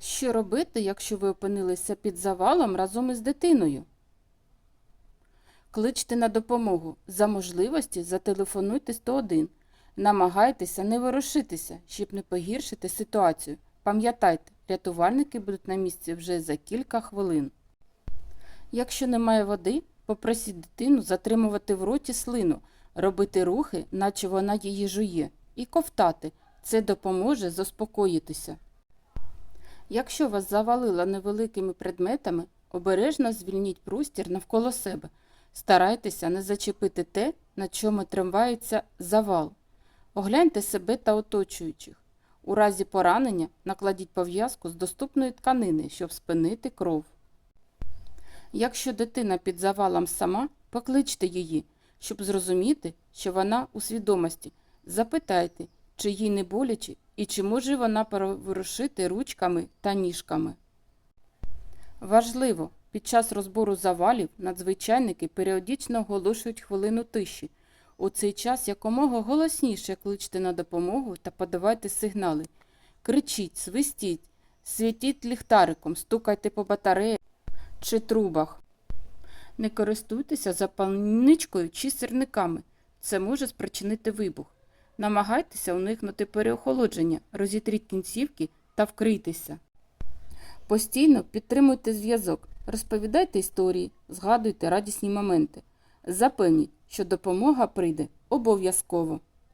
Що робити, якщо ви опинилися під завалом разом із дитиною? Кличте на допомогу. За можливості зателефонуйте 101. Намагайтеся не ворушитися, щоб не погіршити ситуацію. Пам'ятайте, рятувальники будуть на місці вже за кілька хвилин. Якщо немає води, попросіть дитину затримувати в роті слину, робити рухи, наче вона її жує, і ковтати. Це допоможе заспокоїтися. Якщо вас завалило невеликими предметами, обережно звільніть простір навколо себе. Старайтеся не зачепити те, на чому тримається завал. Огляньте себе та оточуючих. У разі поранення накладіть пов'язку з доступної тканини, щоб спинити кров. Якщо дитина під завалом сама, покличте її, щоб зрозуміти, що вона у свідомості. Запитайте, чи їй не боляче і чи може вона переворушити ручками та ніжками. Важливо, під час розбору завалів надзвичайники періодично оголошують хвилину тиші. У цей час якомога голосніше кличте на допомогу та подавайте сигнали. Кричіть, свистіть, світіть ліхтариком, стукайте по батареях чи трубах. Не користуйтеся запальничкою чи сірниками. Це може спричинити вибух. Намагайтеся уникнути переохолодження, розітріть кінцівки та вкрийтеся. Постійно підтримуйте зв'язок, розповідайте історії, згадуйте радісні моменти. Запевніть, що допомога прийде обов'язково.